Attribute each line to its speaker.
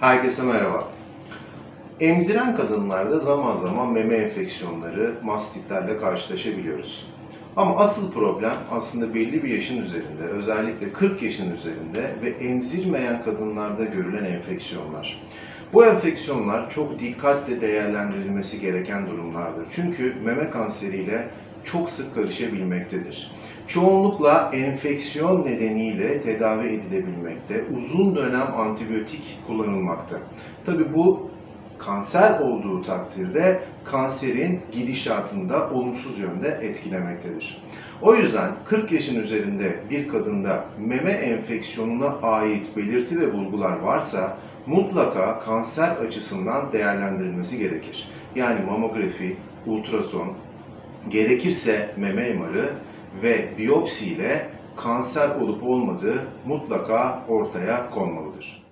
Speaker 1: Herkese merhaba. Emziren kadınlarda zaman zaman meme enfeksiyonları, mastitlerle karşılaşabiliyoruz. Ama asıl problem aslında belli bir yaşın üzerinde, özellikle 40 yaşın üzerinde ve emzirmeyen kadınlarda görülen enfeksiyonlar. Bu enfeksiyonlar çok dikkatle değerlendirilmesi gereken durumlardır. Çünkü meme kanseriyle çok sık karışabilmektedir. Çoğunlukla enfeksiyon nedeniyle tedavi edilebilmekte, uzun dönem antibiyotik kullanılmakta. Tabi bu kanser olduğu takdirde kanserin gidişatında olumsuz yönde etkilemektedir. O yüzden 40 yaşın üzerinde bir kadında meme enfeksiyonuna ait belirti ve bulgular varsa mutlaka kanser açısından değerlendirilmesi gerekir. Yani mamografi, ultrason, gerekirse meme MR'ı ve biyopsi ile kanser olup olmadığı mutlaka ortaya konmalıdır.